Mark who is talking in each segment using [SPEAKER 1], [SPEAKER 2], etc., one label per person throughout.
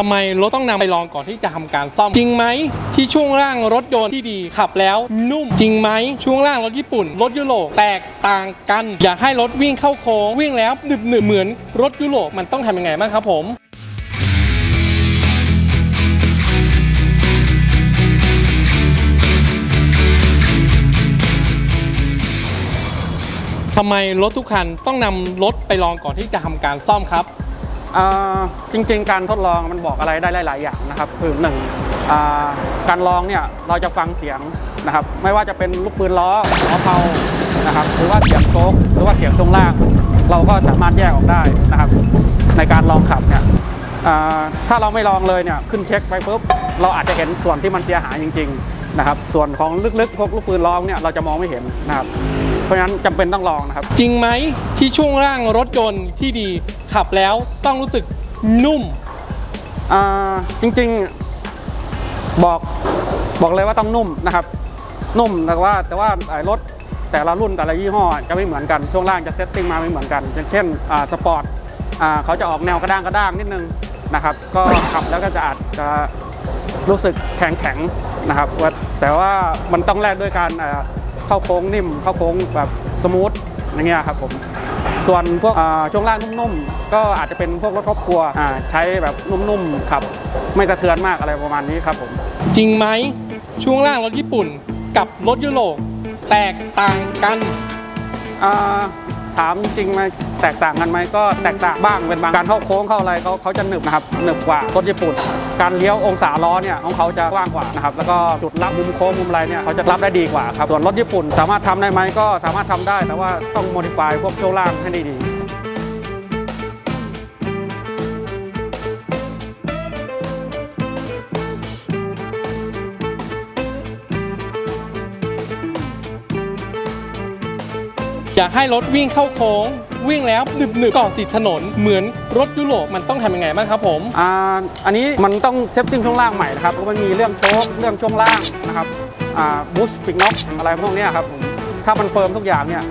[SPEAKER 1] ทำไมรถต้องนำไปลองก่อนที่จะทำการซ่อม จริงไหมที่ช่วงล่างรถยนต์ที่ดีขับแล้วนุ่มจริงไหมช่วงล่างรถญี่ปุ่น รถยุโรปแตกต่างกัน อยากให้รถวิ่งเข้าโค้งวิ่งแล้วหนึบหนึบๆเหมือนรถยุโรปมันต้องทำยังไงบ้างครับผมทำไมรถทุกคันต้องนำรถไปลองก่อนที่จะทำการซ่อมครับ
[SPEAKER 2] อ่า จริงๆ การทดลองมันบอกอะไรได้หลาย ๆ อย่างนะครับคือหนึ่งการลองเนี่ยเราจะฟังเสียงนะครับ ไม่ว่าจะเป็นลูกปืนล้อล้อเผานะครับหรือว่าเสียงโชกหรือว่าเสียงช่วงล่าง เราก็สามารถแยกออกได้นะครับ ในการลองขับเนี่ยถ้าเราไม่ลองเลยเนี่ยขึ้นเช็คไปปุ๊บเราอาจจะเห็นส่วนที่มันเสียหายจริง ๆ นะครับ ส่วนของลึกๆพวกลูกปืนล้อเนี่ยเราจะมองไม่เห็นนะครับ เพราะฉะนั้นจำเป็นต้องลองนะครับ
[SPEAKER 1] จริงไหมที่ช่วงล่างรถยนต์ที่ดี ขับแล้วต้องรู้สึกนุ่ม
[SPEAKER 2] อ่าจริงๆบอกบอกเลยว่าต้องนุ่มนะครับ นุ่มแต่ว่าแต่ว่าไอ้รถแต่ละรุ่นแต่ละยี่ห้อจะไม่เหมือนกันช่วงล่างจะเซตติ้งมาไม่เหมือนกัน อย่างเช่นอ่าสปอร์ตอ่าเขาจะออกแนวกระด้างกระด้างนิดนึงนะครับ ก็ขับแล้วก็จะอาจจะรู้สึกแข็งแข็งนะครับว่าแต่ว่ามันต้องแลกด้วยการอ่าเข้าโค้งนิ่ม เข้าโค้งแบบสมูทอย่างเงี้ยครับผม ส่วนพวกอ่าช่วงล่างนุ่มๆ ก็อาจจะเป็นพวกรถครอบครัวอ่าใช้แบบนุ่มๆขับ ไม่สะเทือนมากอะไรประมาณนี้ครับผม
[SPEAKER 1] จริงไหมช่วงล่างรถญี่ปุ่นกับรถยุโรปแตกต่างกัน
[SPEAKER 2] อ่าถามจริงไหม แตกต่างกันไหมก็แตกต่างบ้างเป็นบางการเข้าโค้งเข้าอะไรเขาเขาจะหนึบนะครับหนึบกว่ารถญี่ปุ่น การเลี้ยวองศาล้อเนี่ยของเขาจะกว้างกว่านะครับแล้วก็จุดรับมุมโค้งมุมอะไรเนี่ยเขาจะรับได้ดีกว่าครับส่วนรถญี่ปุ่น สามารถทำได้ไหมก็สามารถทำได้ แต่ว่าต้องโมดิฟายพวกช่วงล่างให้ดี
[SPEAKER 1] อยากให้รถวิ่งเข้าโค้ง วิ่งแล้วหนึบหนึบเกาะติดถนนเหมือนรถยุโรปมันต้องทำยังไงบ้างครับผม
[SPEAKER 2] อ่าอันนี้มันต้องเซฟติ้งช่วงล่างใหม่นะครับเพราะมันมีเรื่องโชคเรื่องช่วงล่างนะครับอ่าบูสต์ปิกน็อกอะไรพวกเนี้ยครับผมถ้ามันเฟิร์มทุกอย่างเนี่ย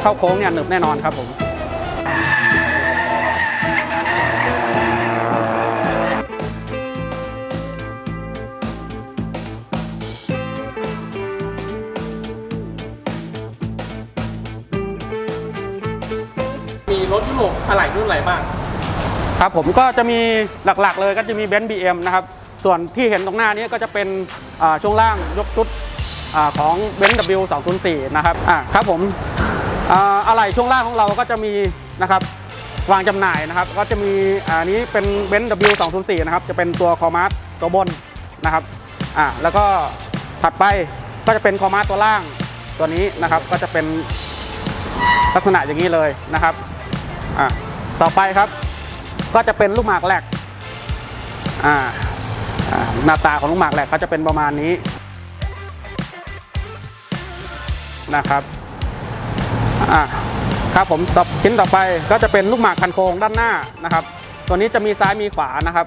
[SPEAKER 2] เข้าโค้งเนี่ยหนึบแน่นอนครับผม
[SPEAKER 1] รถยุโรปอะไรรุ่นอะไรบ้าง
[SPEAKER 2] ครับผมก็จะมีหลักๆ เลยก็จะมีเบนซ์บีเอ็มนะครับ ส่วนที่เห็นตรงหน้านี้ก็จะเป็นช่วงล่างยกชุดอของเบนซ์ W 2 0 4นะครับอ่าครับผมอะไหล่ช่วงล่างของเราก็จะมีนะครับวางจำหน่ายนะครับ ก็จะมีอาอันนี้เป็นเบนซ์ W 2 0 4นะครับ จะเป็นตัวคอมาร์ตัวบนนะครับอ่าแล้วก็ถัดไปก็จะเป็นคอมาร์ตัวล่างตัวนี้นะครับ ก็จะเป็นลักษณะอย่างนี้เลยนะครับ อ่าต่อไปครับ ก็จะเป็นลูกหมากแหลกอ่าอ่าหน้าตาของลูกหมากแหลกเขาจะเป็นประมาณนี้นะครับอ่าครับผมต่อชิ้นต่อไปก็จะเป็นลูกหมากคันโค้งด้านหน้านะครับ ตัวนี้จะมีซ้ายมีขวานะครับ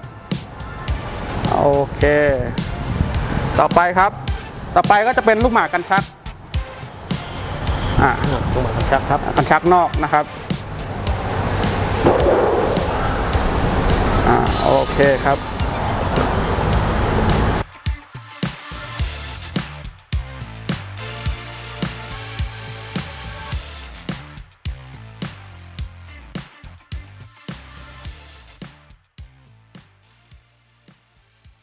[SPEAKER 2] โอเค ต่อไปครับ ต่อไปก็จะเป็นลูกหมากกันชักอ่า
[SPEAKER 3] ตรงหมายชักครับ
[SPEAKER 2] กันชักนอกนะครับ โอเคครับ